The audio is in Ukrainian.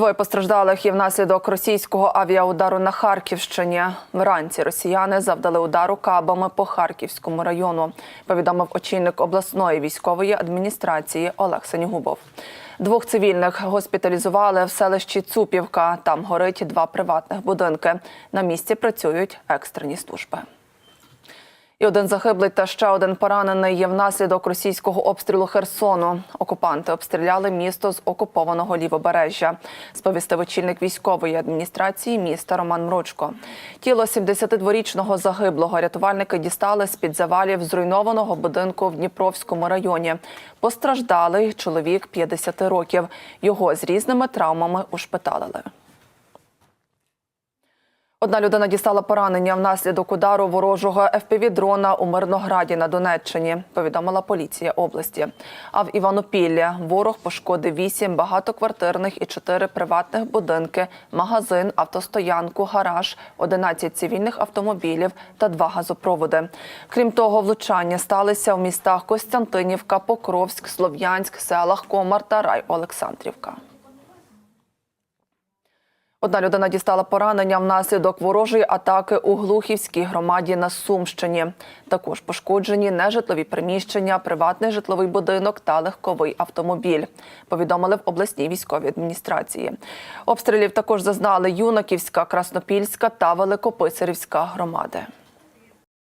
Двоє постраждалих і внаслідок російського авіаудару на Харківщині. Вранці росіяни завдали удару кабами по Харківському району. Повідомив очільник обласної військової адміністрації Олег Сенігубов. Двох цивільних госпіталізували в селищі Цупівка. Там горить два приватних будинки. На місці працюють екстрені служби. І один загиблий та ще один поранений є внаслідок російського обстрілу Херсону. Окупанти обстріляли місто з окупованого лівобережжя. Сповістив очільник військової адміністрації міста Роман Мручко. Тіло 72-річного загиблого рятувальники дістали з під завалів зруйнованого будинку в Дніпровському районі. Постраждалий чоловік 50 років. Його з різними травмами ушпиталили. Одна людина дістала поранення внаслідок удару ворожого ФПВ-дрона у Мирнограді на Донеччині, повідомила поліція області. А в Іванопіллі ворог пошкодив вісім багатоквартирних і чотири приватних будинки, магазин, автостоянку, гараж, 11 цивільних автомобілів та два газопроводи. Крім того, влучання сталися в містах Костянтинівка, Покровськ, Слов'янськ, селах Комар та Рай Олександрівка. Одна людина дістала поранення внаслідок ворожої атаки у Глухівській громаді на Сумщині. Також пошкоджені нежитлові приміщення, приватний житловий будинок та легковий автомобіль. Повідомили в обласній військовій адміністрації. Обстрілів також зазнали Юнаківська, Краснопільська та Великописарівська громади.